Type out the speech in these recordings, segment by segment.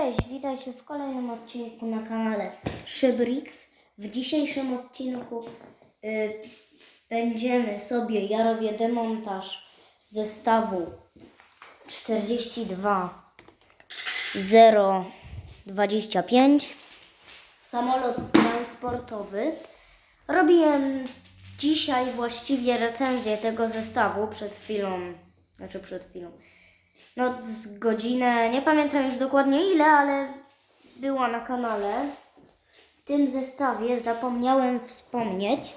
Cześć, witajcie w kolejnym odcinku na kanale Szybrix. W dzisiejszym odcinku y, będziemy sobie, ja robię demontaż zestawu 42 025 samolot transportowy. Robiłem dzisiaj właściwie recenzję tego zestawu przed chwilą, znaczy przed chwilą. No, z godzinę, nie pamiętam już dokładnie ile, ale była na kanale. W tym zestawie zapomniałem wspomnieć.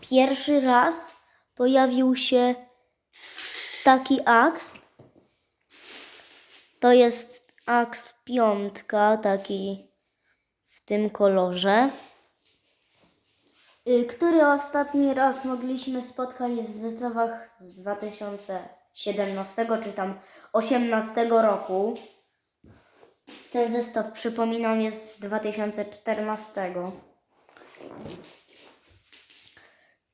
Pierwszy raz pojawił się taki aks. To jest aks piątka, taki w tym kolorze. y, Który ostatni raz mogliśmy spotkać w zestawach z 2017 czy tam 18 roku. Ten zestaw, przypominam, jest z 2014.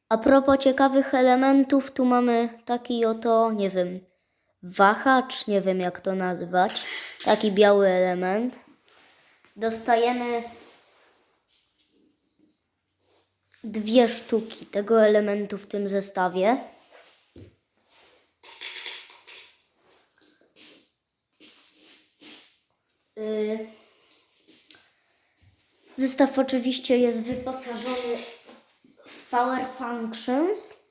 A propos ciekawych elementów, tu mamy taki oto, nie wiem, wahacz, nie wiem jak to nazwać, taki biały element. Dostajemy dwie sztuki tego elementu w tym zestawie. Y, Zestaw oczywiście jest wyposażony w Power Functions.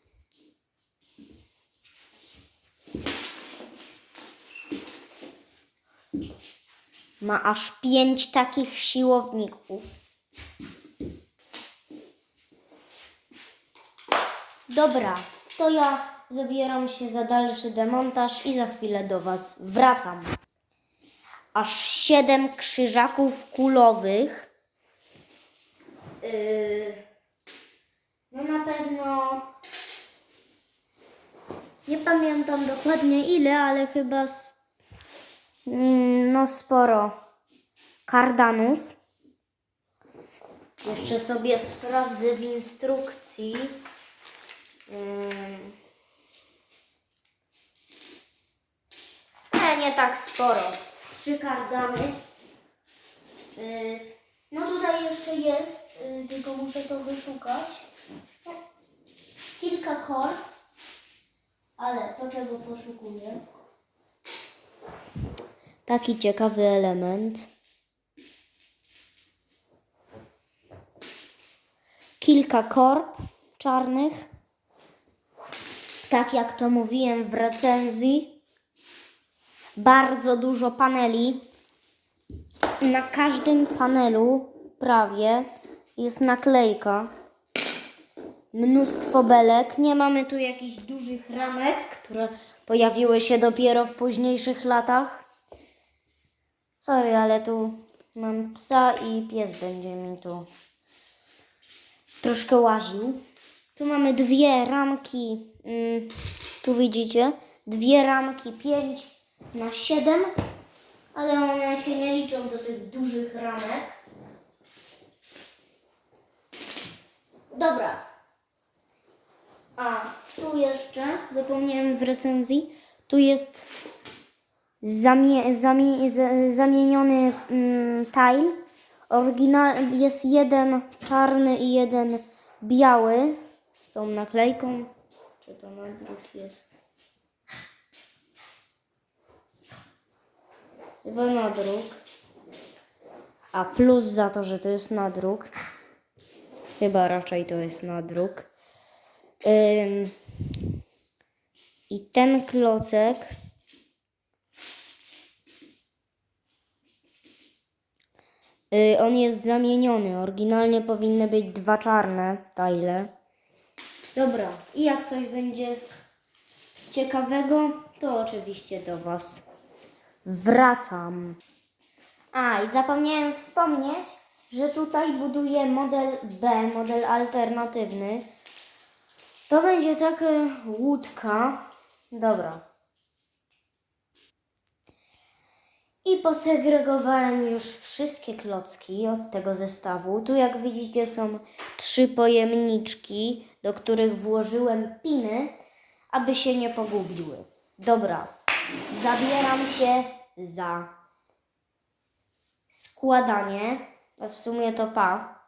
Ma aż pięć takich siłowników. Dobra, to ja zabieram się za dalszy demontaż i za chwilę do Was wracam aż siedem krzyżaków kulowych. Yy, no na pewno nie pamiętam dokładnie ile, ale chyba s- mm, no sporo kardanów. Jeszcze sobie sprawdzę w instrukcji. Yy. Nie, nie tak sporo. Trzy kardany. Yy, no tutaj jeszcze jest, yy, tylko muszę to wyszukać. Kilka korb, ale to czego poszukuję. Taki ciekawy element. Kilka korb czarnych. Tak jak to mówiłem w recenzji bardzo dużo paneli. Na każdym panelu prawie jest naklejka. Mnóstwo belek. Nie mamy tu jakichś dużych ramek, które pojawiły się dopiero w późniejszych latach. Sorry, ale tu mam psa i pies będzie mi tu troszkę łaził. Tu mamy dwie ramki, mm, tu widzicie, dwie ramki 5 na 7, ale one się nie liczą do tych dużych ramek. Dobra. A tu jeszcze, zapomniałem w recenzji, tu jest zamie, zamie, zamieniony mm, tile. Jest jeden czarny i jeden biały z tą naklejką. Czy to nadruk jest? Chyba nadruk. A plus za to, że to jest nadruk. Chyba raczej to jest nadruk. Ym, I ten klocek. Y, on jest zamieniony. Oryginalnie powinny być dwa czarne tile. Dobra, i jak coś będzie ciekawego, to oczywiście do Was wracam. A, i zapomniałem wspomnieć, że tutaj buduję model B, model alternatywny. To będzie taka łódka. Dobra. I posegregowałem już wszystkie klocki od tego zestawu. Tu jak widzicie są trzy pojemniczki, do których włożyłem piny, aby się nie pogubiły. Dobra, zabieram się za składanie, w sumie to pa,